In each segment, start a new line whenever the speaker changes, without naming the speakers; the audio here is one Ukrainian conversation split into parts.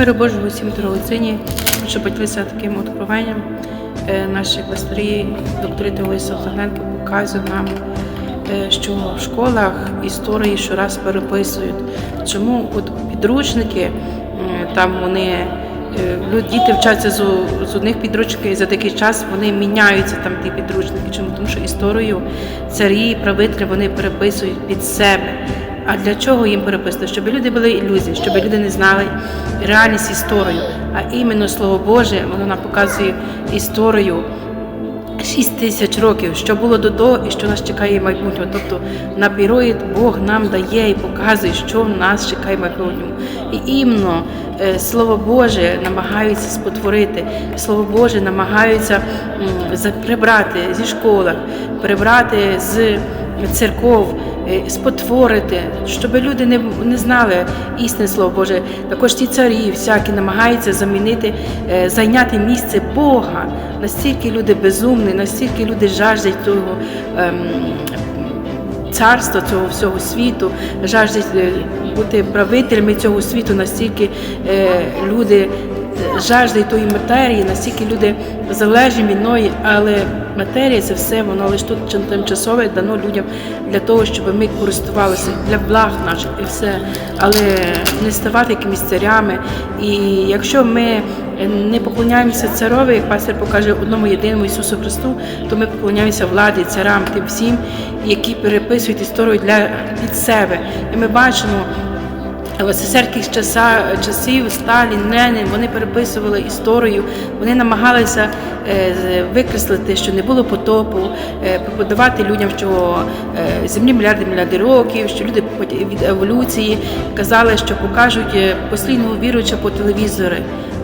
Миру Божого всім дорогоцині, щоб поділитися таким откровенням. Е, Наші пастирі, доктори Теолої Савтагленко показують нам, е, що в школах історії щораз переписують. Чому от підручники там вони е, діти вчаться з, з одних підручників і за такий час вони міняються там ті підручники. Чому? Тому що історію царі, правителі вони переписують під себе. А для чого їм переписати? Щоб люди були ілюзії, щоб люди не знали реальність історію. А іменно Слово Боже, воно нам показує історію 6 тисяч років, що було до того і що нас чекає в майбутньому. Тобто наперед Бог нам дає і показує, що нас чекає в майбутньому. І іменно е, Слово Боже намагаються спотворити. Слово Боже намагаються прибрати зі школах, прибрати з церков, спотворити, щоб люди не, не знали істинне слово Боже. Також ті царі всякі намагаються замінити, е, зайняти місце Бога. Настільки люди безумні, настільки люди жаждуть того. ем, Царства цього всього світу, жаждуть е, бути правителями цього світу, настільки е, люди е, жаждуть тої матерії, настільки люди залежні від неї, але матерія це все, воно лише тут тимчасове дано людям для того, щоб ми користувалися для благ наших і все, але не ставати якимись царями. І якщо ми не поклоняємося царові, як пастор покаже одному єдиному Ісусу Христу, то ми поклоняємося владі, царам, тим всім, які переписують історію для під себе. І ми бачимо. В СССРських часів Сталін, Ленін, вони переписували історію, вони намагалися е, викреслити, що не було потопу, е, преподавати людям, що е, землі мільярди мільярди років, що люди від еволюції казали, що покажуть послідного віруюча по телевізору.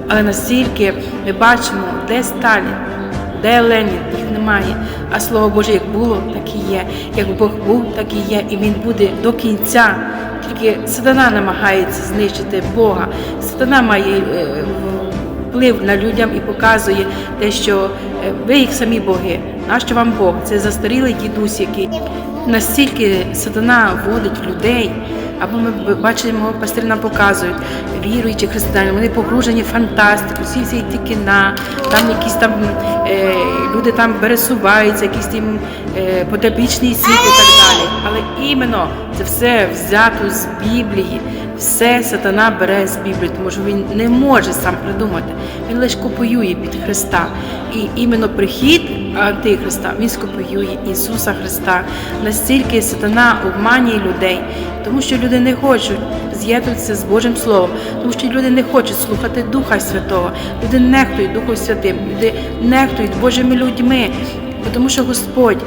Але настільки ми бачимо, де Сталін, Ленін, їх немає. А слово Боже, як було, так і є. Як Бог був, так і є, і він буде до кінця. Тільки сатана намагається знищити Бога. Сатана має е, вплив на людям і показує те, що ви їх самі боги. Нащо вам Бог? Це застарілий дідусь, який настільки сатана вводить людей. Або ми бачимо, пастирі нам показують, віруючі християни, вони погружені в фантастику, всі ці ті кіна, там якісь там е, люди там пересуваються, якісь там е, потопічний світ і так далі. Але іменно це все взято з Біблії. Все сатана бере з Біблії, тому що він не може сам придумати. Він лише копіює під Христа. І іменно прихід Антихриста він скопіює Ісуса Христа. Настільки сатана обманює людей, тому що люди не хочуть з'єднуватися з Божим Словом, тому що люди не хочуть слухати Духа Святого, люди нехтують Духом Святим, люди нехтують Божими людьми, тому що Господь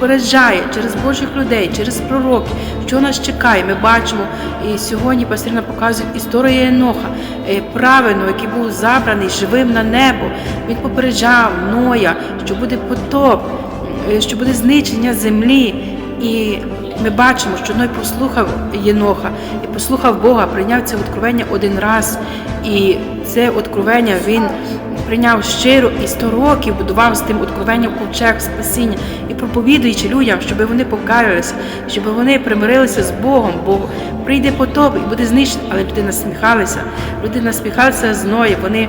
попереджає через Божих людей, через пророків, що нас чекає. Ми бачимо, і сьогодні пастир нам показує історію Еноха, е, правильно, який був забраний живим на небо. Він попереджав Ноя, що буде потоп, е, що буде знищення землі. І ми бачимо, що Ной послухав Єноха і послухав Бога, прийняв це откровення один раз. І це откровення він прийняв щиро і 100 років будував з тим откровенням ковчег спасіння і проповідуючи людям, щоб вони покаялися, щоб вони примирилися з Богом, бо прийде потоп і буде знищено. Але люди насміхалися, люди насміхалися з Ноя, вони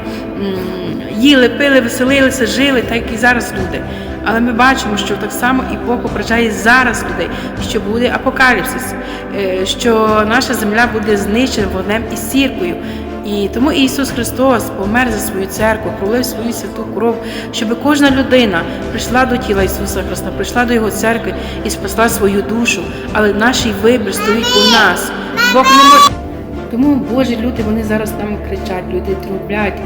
їли, пили, веселилися, жили, так як і зараз люди. Але ми бачимо, що так само і Бог попереджає зараз людей, що буде апокаліпсис, е, що наша земля буде знищена вогнем і сіркою. І тому Ісус Христос помер за свою церкву, пролив свою святу кров, щоб кожна людина прийшла до тіла Ісуса Христа, прийшла до Його церкви і спасла свою душу. Але наш вибір стоїть у нас. Бог не може. Тому Божі люди вони зараз там кричать, люди трублять,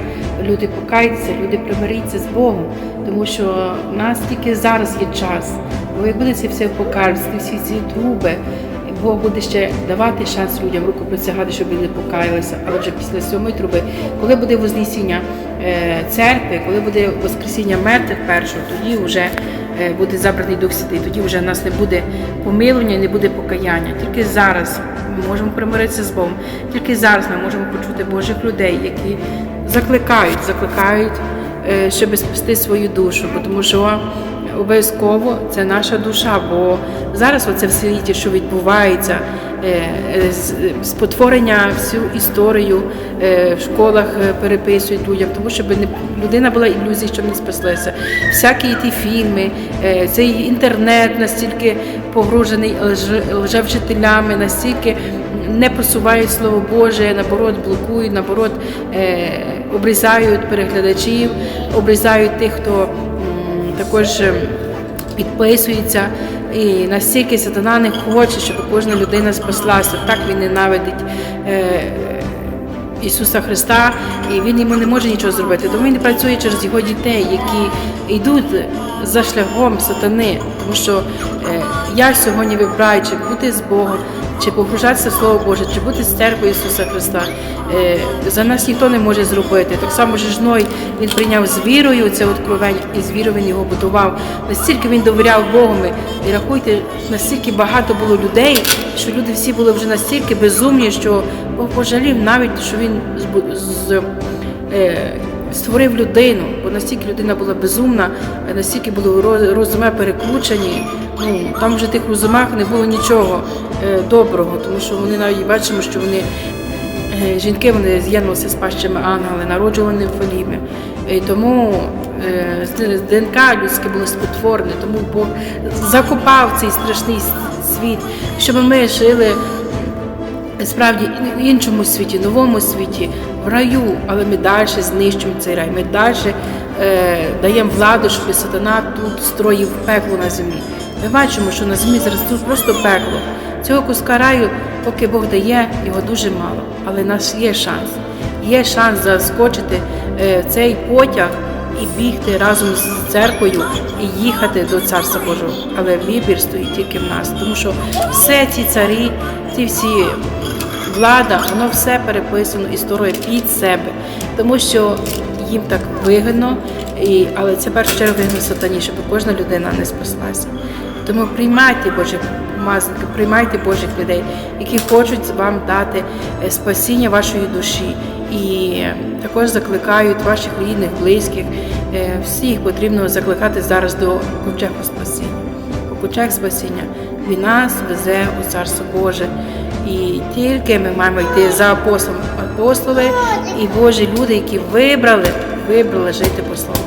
люди покаються, люди примиряться з Богом, тому що в нас тільки зараз є час. Бо як буде це все покаються, всі ці труби, Бог буде ще давати шанс людям руку присягати, щоб люди покаялися. Але вже після сьомої труби, коли буде вознесіння е, церкви, коли буде воскресіння мертвих першого, тоді вже е, буде забраний Дух Святий, тоді вже в нас не буде помилування, не буде покаяння. Тільки зараз ми можемо примиритися з Богом. Тільки зараз ми можемо почути Божих людей, які закликають, закликають, е, щоб спасти свою душу, тому що обов'язково це наша душа. Бо зараз оце в світі, що відбувається, е, з- спотворення всю історію е, в школах е, переписують людям, тому щоб не людина була ілюзія, щоб не спаслася. Всякі ті фільми, е, цей інтернет настільки погружений лже- лжевчителями, настільки не просувають слово Боже, наоборот, блокують, наоборот, е, обрізають переглядачів, обрізають тих, хто також. е, підписується. І настільки сатана не хоче, щоб кожна людина спаслася. Так він ненавидить е, Ісуса Христа, і він йому не може нічого зробити. Тому він працює через його дітей, які йдуть за шляхом сатани. Тому що е, я сьогодні вибираю, чи бути з Богом, чи погружатися в Слово Боже, чи бути з церквою Ісуса Христа. Е, за нас ніхто не може зробити. Так само Жижной він прийняв з вірою це откровення, і з вірою він його будував. Настільки він довіряв Богові. І рахуйте, настільки багато було людей, що люди всі були вже настільки безумні, що Бог пожалів навіть, що він з, е, створив людину, бо настільки людина була безумна, настільки були роз- розуми перекручені. Ну там вже тих розумах не було нічого е, доброго, тому що вони навіть бачимо, що вони Е, Жінки вони з'єднувалися з пащами ангели, народжували нефаліми. І тому е, ДНК людське було спотворене, тому Бог закопав цей страшний світ, щоб ми жили справді в іншому світі, новому світі, в раю, але ми далі знищуємо цей рай. Ми далі е, даємо владу, щоб сатана тут строїв пекло на землі. Ми бачимо, що на землі зараз тут просто пекло. Цього куска раю, поки Бог дає, його дуже мало. Але в нас є шанс. Є шанс заскочити е, цей потяг і бігти разом з церквою і їхати до Царства Божого. Але вибір стоїть тільки в нас, тому що все ці царі, ці всі влада, воно все переписано історію під себе, тому що їм так вигідно, і, але це першу чергу вигідно сатані, щоб кожна людина не спаслася. Тому приймайте Божих помазників, приймайте Божих людей, які хочуть вам дати е, спасіння вашої душі. І також закликають ваших рідних, близьких. е, Всіх потрібно закликати зараз до ковчегу спасіння. Ковчег спасіння він нас везе у Царство Боже. І тільки ми маємо йти за апостолом. Апостоли і Божі люди, які вибрали, вибрали жити по слову